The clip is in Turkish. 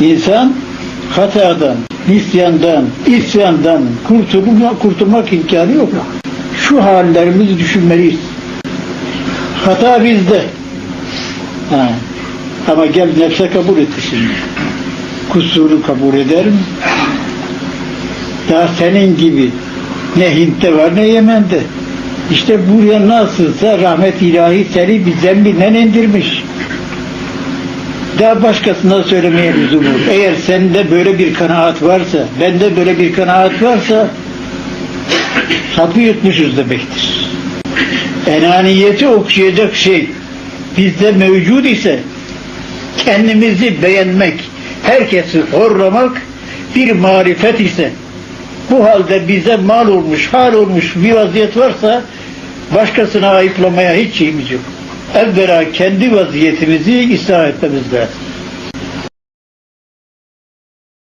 İnsan hatadan, nisyandan, isyandan kurtulma, kurtulmak imkanı yok. Şu hallerimizi düşünmeliyiz. Hata bizde. Ha. Ama gel nefse kabul etti şimdi. Kusuru kabul eder mi? Daha senin gibi ne Hint'te var ne Yemen'de. İşte buraya nasılsa rahmet ilahi seni bir zembinden indirmiş. Daha başkasına söylemeye lüzum yok. Eğer sende böyle bir kanaat varsa, bende böyle bir kanaat varsa hapı yutmuşuz demektir. Enaniyeti okşayacak şey bizde mevcut ise kendimizi beğenmek, herkesi horlamak bir marifet ise bu halde bize mal olmuş, hal olmuş bir vaziyet varsa başkasına ayıplamaya hiç şeyimiz yok. Evvela kendi vaziyetimizi ıslah etmemiz lazım.